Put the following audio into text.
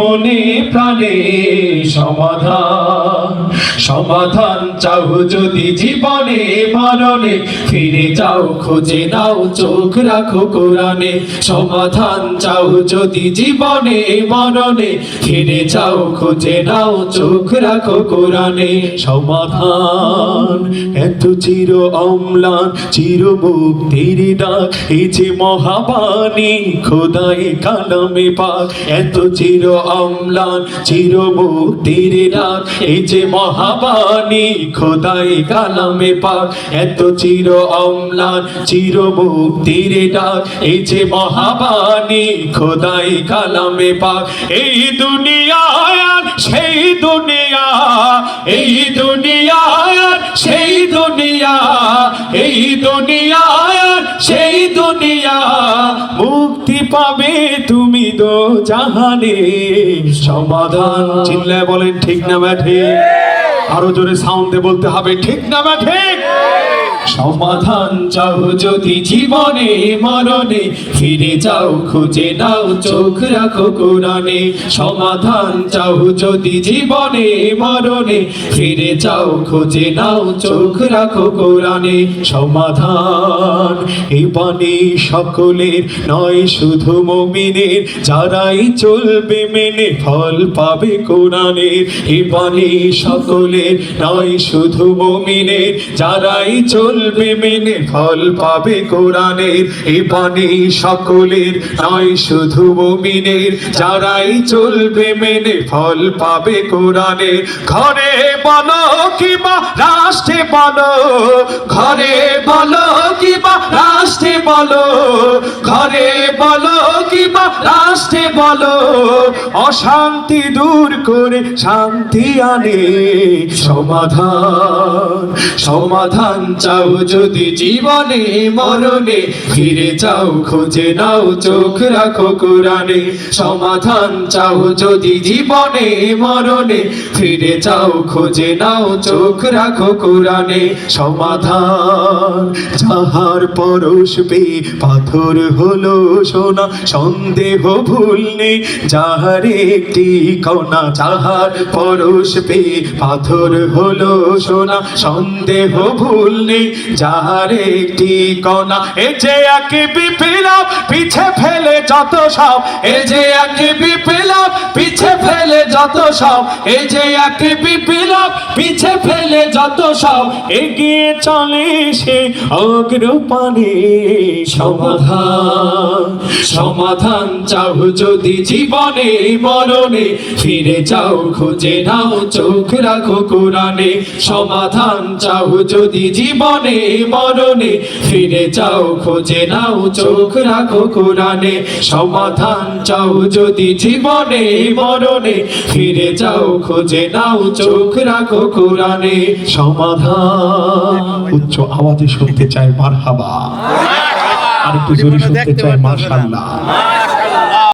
মনে প্রাণে সমাধান। সমাধান চাও যদি জীবনে মরণে ফিরে যাও, খুঁজে নাও, চোখ রাখো কোরআনে। সমাধান চাও যদি জীবনে মরণে ফিরে যাও, খুঁজে নাও, চোখ রাখো কোরআনে। সমাধান, এত চির অম্লান, চির মুক্তির ডাক। এই যে মহাবাণী, খোদাই কালামে পাক। এত চির অম্লান, চির মুক্তির ডাক। এই যে মহাবাণী খোদাই কালামে পাক। এত চির অম্লান, চির মুক্তির ডাক। এই যে মহাবাণী, খোদাই কালামে পাক। এই দুনিয়ায় সেই দুনিয়া এই দুনিয়ায় সেই দুনিয়া এই দুনিয়ায় সেই দুনিয়া মুক্তি পাবে তুমি তো জাহানে। সমাধান চিনলে বলেন ঠিক না ব্যাঠে আরও জোরে সাউন্ডে বলতে হবে ঠিক না ব্যাঠে সমাধান চাও যদি জীবনে, মরণে, ফিরে যাও, খুঁজে নাও, চোখ রাখো কোরআনে। সমাধান চাও যদি জীবনে, মরণে, ফিরে যাও, খুঁজে নাও, চোখ রাখো কোরআনে। সমাধান এই বাণী সকলের নয়, শুধু মমিনের। যারাই চলবে মেনে ফল পাবে কোরআনের এই বাণী সকলের নয়, শুধু মমিনের। যারাই চলবে মেনে ফল পাবে কোরআনের, এ বাণী সকলের নয়, শুধু মমিনের। যারাই চলবে মেনে ফল পাবে কোরআনের। ঘরে বলো কিবা রাষ্ট্রে বলো। ঘরে বলো কিবা রাষ্ট্রে বলো। ঘরে বলো রাষ্ট্রে বলো, অশান্তি দূর করে শান্তি আনে। সমাধান সমাধান চাও যদি জীবনে, মরণে। ফিরে যাও খুঁজে নাও, চোখ রাখো কোরআনে। সমাধান চাও যদি জীবনে, মরণে। ফিরে যাও খুঁজে নাও, চোখ রাখো কোরআনে। সমাধান, যাহার পরশ পে পাথর হলো সোনা, সন্দেহ ভুল নেই যাহার একটি কণা যাহার পরশ পে পাথর হলো সোনা, সন্দেহ ভুল নেই যাহার একটি কণা এ যে একে বিপ্লব, পিছে ফেলে যত সব, এ যে একে বিপ্লব, পিছে যত সব এ যে এক বিপ্লব, পিছে ফেলে যত সব, এগিয়ে চলে সে অগ্রপানে। সমাধান সমাধান চাও যদি জীবনে, মরণে। ফিরে যাও, খুঁজে নাও, চোখ রাখো কোরআনে। সমাধান চাও যদি জীবনে, মরণে। ফিরে যাও, খুঁজে নাও, চোখ রাখো কোরআনে। সমাধান চাও যদি জীবনে, মরণে। ফিরে যাও খোঁজে নাও চোখ রাখো কোরআনে। সমাধান। উচ্চ আওয়াজে শুনতে চাই মারহাবা। আর একটু জোরে শুনতে চাই মাশাআল্লাহ।